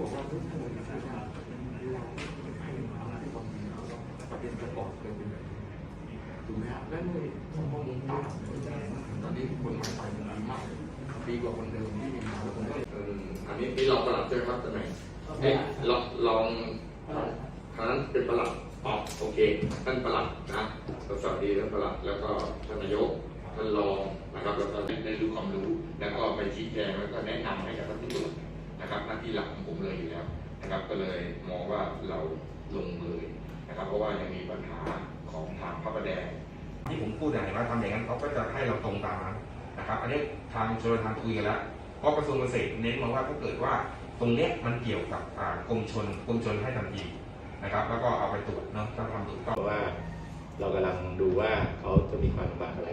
บอกวประเด็นประกอบเป็นยังไงถูกไหมครับและในข้อมูลต่างตอนนี้คนใหม่ไปมันดีมากดีกว่าคนเดิมที่มีมาแล้วคนเดิมอืมอันนี้นี่ลองประหลัดใช่ไหมครับตำแหน่งเอ๊ะลองลองครั้นั้นเป็นประหลัดอ๋อโอเค ท่านประหลัดนะสวัสดีท่านประหลัดแล้วก็ท่านนายกท่านรองนะครับแล้วก็ได้รู้ความรู้ แล้วก็ไปชี้แจงแล้วก็แนะนำให้กับท่านที่ตรวจ นะครับ หน้าที่หลักของผมเลยอยู่แล้วนะครับ ก็เลยมองว่าเราลงมือนะครับ เพราะว่ายังมีปัญหาของทางพระประแดง ที่ผมพูดอย่างไรว่าทำอย่างนั้นเขาก็จะให้เราตรงตามนั้นนะครับ อันนี้ทางชลประทานคุยกันแล้วเพราะกระทรวงเกษตรเน้นมาว่าถ้าเกิดว่าตรงเนี้ยมันเกี่ยวกับอ่ากรมชนกรมชนให้ทันทีนะครับ แล้วก็เอาไปตรวจเนาะถ้าทำถูกต้องเพราะว่า เรากำลังดูว่าเขาจะมีความลำบากอะไร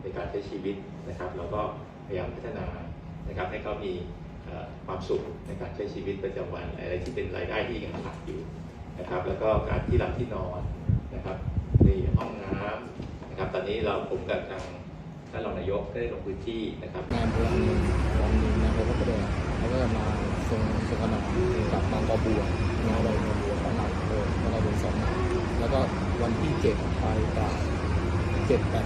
ในการใช้ชีวิตนะครับเราก็พยายามพัฒนานะครับให้เขามีเอ่อ ความสุขในการใช้ชีวิตประจำวันอะไรที่เป็นรายได้ที่ยังหลักอยู่นะครับ แล้วก็การที่หลับที่นอนนะครับในห้องน้ำนะครับ ตอนนี้เราผมกับทางท่านรองนายกได้ลงพื้นที่นะครับงานพลังหนึ่งวันหนึ่งนายกก็เดินแล้วก็มาทรงทรงขนมกับบางกอบัวงานใบกอบัวสองหลังเลยแล้วก็เป็นสองหลังแล้วก็วันที่เจ็ดไปตราดเจ็ดแปด